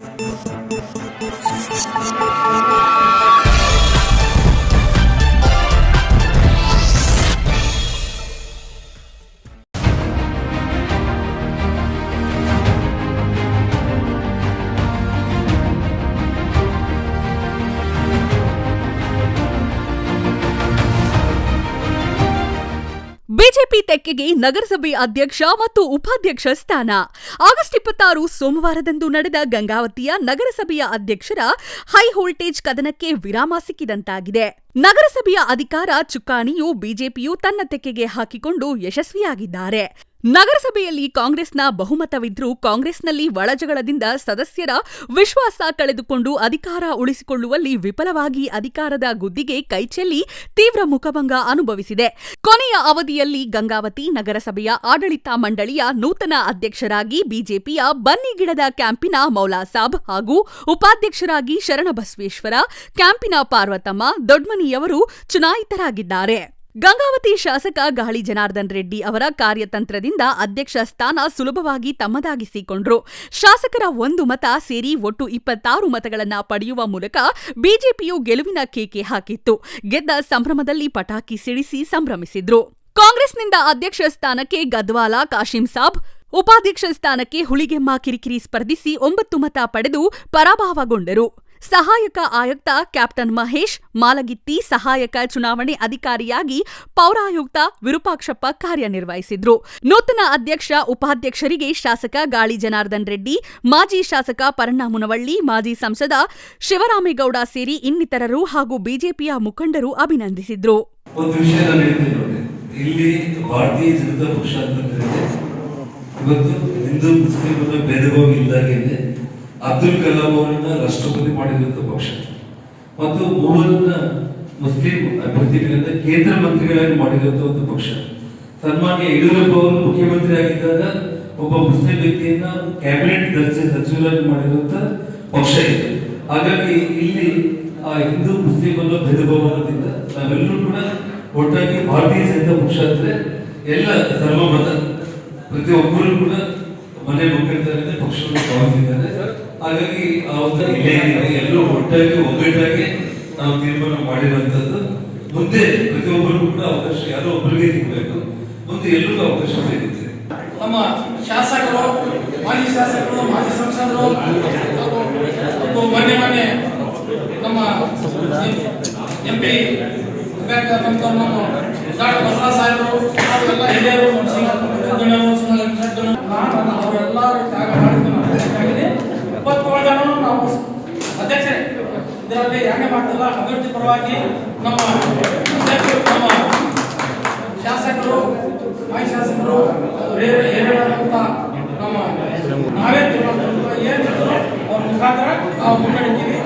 you BJP ತೆಕ್ಕೆಗೆ ನಗರಸಭೆ ಅಧ್ಯಕ್ಷ ಮತ್ತು ಉಪಾಧ್ಯಕ್ಷ ಸ್ಥಾನ. ಆಗಸ್ಟ್ ಇಪ್ಪತ್ತಾರು ಸೋಮವಾರದಂದು ನಡೆದ ಗಂಗಾವತಿಯ ನಗರಸಭೆಯ ಅಧ್ಯಕ್ಷರ ಹೈ ವೋಲ್ಟೇಜ್ ಕದನಕ್ಕೆ ವಿರಾಮ ಸಿಕ್ಕಿದಂತಾಗಿದೆ. ನಗರಸಭೆಯ ಅಧಿಕಾರ ಚುಕ್ಕಾಣಿಯು ಬಿಜೆಪಿಯು ತನ್ನ ತೆಕ್ಕೆಗೆ ಹಾಕಿಕೊಂಡು ಯಶಸ್ವಿಯಾಗಿದ್ದಾರೆ. ನಗರಸಭೆಯಲ್ಲಿ ಕಾಂಗ್ರೆಸ್ನ ಬಹುಮತವಿದ್ರೂ ಕಾಂಗ್ರೆಸ್ನಲ್ಲಿ ಒಳಜಗಳದಿಂದ ಸದಸ್ಯರ ವಿಶ್ವಾಸ ಕಳೆದುಕೊಂಡು ಅಧಿಕಾರ ಉಳಿಸಿಕೊಳ್ಳುವಲ್ಲಿ ವಿಫಲವಾಗಿ ಅಧಿಕಾರದ ಗುದ್ದಿಗೆ ಕೈಚೆಲ್ಲಿ ತೀವ್ರ ಮುಖಭಂಗ ಅನುಭವಿಸಿದೆ. ಕೊನೆಯ ಅವಧಿಯಲ್ಲಿ ಗಂಗಾವತಿ ನಗರಸಭೆಯ ಆಡಳಿತ ಮಂಡಳಿಯ ನೂತನ ಅಧ್ಯಕ್ಷರಾಗಿ ಬಿಜೆಪಿಯ ಬನ್ನಿಗಿಡದ ಕ್ಯಾಂಪಿನ ಮೌಲಾಸಾಬ್ ಹಾಗೂ ಉಪಾಧ್ಯಕ್ಷರಾಗಿ ಶರಣಬಸವೇಶ್ವರ ಕ್ಯಾಂಪಿನ ಪಾರ್ವತಮ್ಮ, ದೊಡ್ಮನಿಯವರು ಚುನಾಯಿತರಾಗಿದ್ದಾರೆ. ಗಂಗಾವತಿ ಶಾಸಕ ಗಾಳಿ ಜನಾರ್ದನ್ ರೆಡ್ಡಿ ಅವರ ಕಾರ್ಯತಂತ್ರದಿಂದ ಅಧ್ಯಕ್ಷ ಸ್ಥಾನ ಸುಲಭವಾಗಿ ತಮ್ಮದಾಗಿಸಿಕೊಂಡ್ರು. ಶಾಸಕರ ಒಂದು ಮತ ಸೇರಿ ಒಟ್ಟು ಇಪ್ಪತ್ತಾರು ಮತಗಳನ್ನು ಪಡೆಯುವ ಮೂಲಕ ಬಿಜೆಪಿಯು ಗೆಲುವಿನ ಕೇಕೆ ಹಾಕಿತ್ತು. ಗೆದ್ದ ಸಂಭ್ರಮದಲ್ಲಿ ಪಟಾಕಿ ಸಿಡಿಸಿ ಸಂಭ್ರಮಿಸಿದ್ರು. ಕಾಂಗ್ರೆಸ್ನಿಂದ ಅಧ್ಯಕ್ಷ ಸ್ಥಾನಕ್ಕೆ ಗದ್ವಾಲ ಕಾಶಿಂ ಸಾಬ್, ಉಪಾಧ್ಯಕ್ಷ ಸ್ಥಾನಕ್ಕೆ ಹುಳಿಗೆಮ್ಮ ಕಿರಿಕಿರಿ ಸ್ಪರ್ಧಿಸಿ ಒಂಬತ್ತು ಮತ ಪಡೆದು ಪರಾಭವಗೊಂಡರು. ಸಹಾಯಕ ಆಯುಕ್ತ ಕ್ಯಾಪ್ಟನ್ ಮಹೇಶ್ ಮಾಲಗಿತ್ತಿ ಸಹಾಯಕ ಚುನಾವಣೆ ಅಧಿಕಾರಿಯಾಗಿ ಪೌರಾಯುಕ್ತ ವಿರೂಪಾಕ್ಷಪ್ಪ ಕಾರ್ಯನಿರ್ವಹಿಸಿದ್ರು. ನೂತನ ಅಧ್ಯಕ್ಷ, ಉಪಾಧ್ಯಕ್ಷರಿಗೆ ಶಾಸಕ ಗಾಳಿ ಜನಾರ್ದನ್ ರೆಡ್ಡಿ, ಮಾಜಿ ಶಾಸಕ ಪರಣ್ಣ ಮುನವಳ್ಳಿ ಮಾಜಿ ಸಂಸದ ಶಿವರಾಮೇಗೌಡ ಸೇರಿ ಇನ್ನಿತರರು ಹಾಗೂ ಬಿಜೆಪಿಯ ಮುಖಂಡರು ಅಭಿನಂದಿಸಿದ್ರು. ಇಲ್ಲಿ ಇವತ್ತು ಹಿಂದೂ ಮುಸ್ಲಿಮರ ಅಬ್ದುಲ್ ಕಲಾಂ ಅವರನ್ನ ರಾಷ್ಟ್ರಪತಿ ಮಾಡಿದಂತ ಪಕ್ಷ. ಮತ್ತು ಮೂವರನ್ನ ಮುಸ್ಲಿಂ ಅಭ್ಯರ್ಥಿಗಳಿಂದ ಕೇಂದ್ರ ಮಂತ್ರಿಗಳಾಗಿ ಮಾಡಿದಂತ ಒಂದು ಪಕ್ಷ. ಸನ್ಮಾನ್ಯ ಯಡಿಯೂರಪ್ಪ ಅವರು ಮುಖ್ಯಮಂತ್ರಿ ಆಗಿದ್ದಾಗ ಒಬ್ಬ ಮುಸ್ಲಿಂ ವ್ಯಕ್ತಿಯನ್ನ ಕ್ಯಾಬಿನೆಟ್ ದರ್ಜೆ ಸಚಿವರಾಗಿ ಮಾಡಿದಂತ ಪಕ್ಷ ಇದೆ. ಹಾಗಾಗಿ ಇಲ್ಲಿ ಆ ಹಿಂದೂ ಮುಸ್ಲಿಂ ಅನ್ನೋ ಭೇದ ಭಾವದಿಂದ ನಾವೆಲ್ಲರೂ ಕೂಡ ಒಟ್ಟಾಗಿ ಭಾರತೀಯ ಜನತಾ ಪಕ್ಷ ಅಂದ್ರೆ ಎಲ್ಲ ಸರ್ವಮತ ಪ್ರತಿಯೊಬ್ಬರು ಕೂಡ ಮನೆ ಮುಖಂಡರಿಂದ ಪಕ್ಷವನ್ನು ಭಾವಿಸಿದ್ದಾರೆ ಹಾಗಾಗಿ ಎಲ್ಲರೂ ಒಟ್ಟಾಗಿ, ಒಗ್ಗಟ್ಟಾಗಿ ನಾವು ತೀರ್ಮಾನ ಮಾಡಿರುವಂತದ್ದು ಮುಂದೆ ಪ್ರತಿಯೊಬ್ಬರು ಕೂಡ ಅವಕಾಶ, ಯಾರೋ ಒಬ್ಬರಿಗೆ ಸಿಗಬೇಕು. ಮುಂದೆ ಎಲ್ಲರಿಗೂ ಅವಕಾಶ ಸಿಗುತ್ತೆ. ನಮ್ಮ ಶಾಸಕರು, ಮಾಜಿ ಶಾಸಕರು, ಮಾಜಿ ಸಂಸದರು ಮೊನ್ನೆ ಮೊನ್ನೆ ನಮ್ಮ ಎಂ ಪಿ ನಮ್ಮ ಅವರೆಲ್ಲ ಹಿರಿಯರು, ನಮ್ಮ ನಾನು ಅವರೆಲ್ಲರೂ ನಾವು ಅಧ್ಯಕ್ಷರೇ, ಇದರಲ್ಲಿ ಯಾಕೆ ಮಾಡ್ತಲ್ಲ, ಅಭಿವೃದ್ಧಿ ಪರವಾಗಿ ನಮ್ಮ ಅಧ್ಯಕ್ಷರು, ನಮ್ಮ ಶಾಸಕರು, ಮಾಜಿ ಶಾಸಕರು ಹೇಳಂತ ನಮ್ಮ ನಾವೇ ಏನು ಏನಿದ್ರು ಅವ್ರ ಮುಖಾಂತರ ನಾವು ಮುನ್ನಡಿತೀವಿ.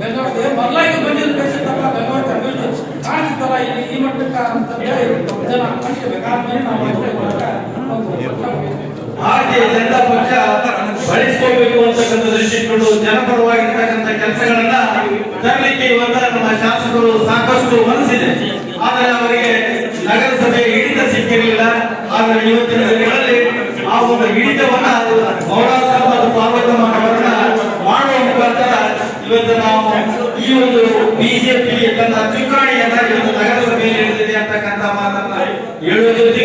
ಬೆಂಗಳೂರಿಗೆ ಬದಲಾಗಿ ಬಂದಿದ್ದು ಬೇಸಿದ್ದಲ್ಲ ಬೆಂಗಳೂರಿಗೆ ಅಭಿವೃದ್ಧಿ ಕಾಣ್ತಿತ್ತಲ್ಲ ಇಲ್ಲಿ ಈ ಮಟ್ಟಕ್ಕೆ ಅಂತ ಹೇಳಿ ಜನ ಅನ್ಕೋಬೇಕಾದ್ಮೇಲೆ ನಾವು ಹಾಗೆ ಜನತಾ ಪಕ್ಷ ಇಟ್ಕೊಂಡು ಜನಪರವಾಗಿರ್ತಕ್ಕಂಥ ಕೆಲಸಗಳನ್ನ ತರಲಿಕ್ಕೆ ಇವತ್ತ ನಮ್ಮ ಶಾಸಕರು ಸಾಕಷ್ಟು ಮನಸ್ಸಿದೆ. ಆದರೆ ಅವರಿಗೆ ನಗರಸಭೆ ಹಿಡಿತ ಸಿಕ್ಕಿರಲಿಲ್ಲ ಆದರೆ ಇವತ್ತಿನ ದಿನಗಳಲ್ಲಿ ಆ ಒಂದು ಹಿಡಿತವನ್ನ ಮೌಲಾಸಾಬ್ ಮತ್ತು ಪಾರ್ವತಮ್ಮ ಅವರನ್ನ ಮಾಡುವ ಮುಖಾಂತರ ಇವತ್ತು ನಾವು ಈ ಒಂದು ಬಿಜೆಪಿ ತನ್ನ ಚುಕ್ಕಾಣಿಯನ್ನ ಇವತ್ತು ನಗರಸಭೆಯಲ್ಲಿ ಹಿಡಿದಿದೆ ಅಂತಕ್ಕಂಥ ಮಾತನ್ನ ಹೇಳುವ ಜೊತೆಗೆ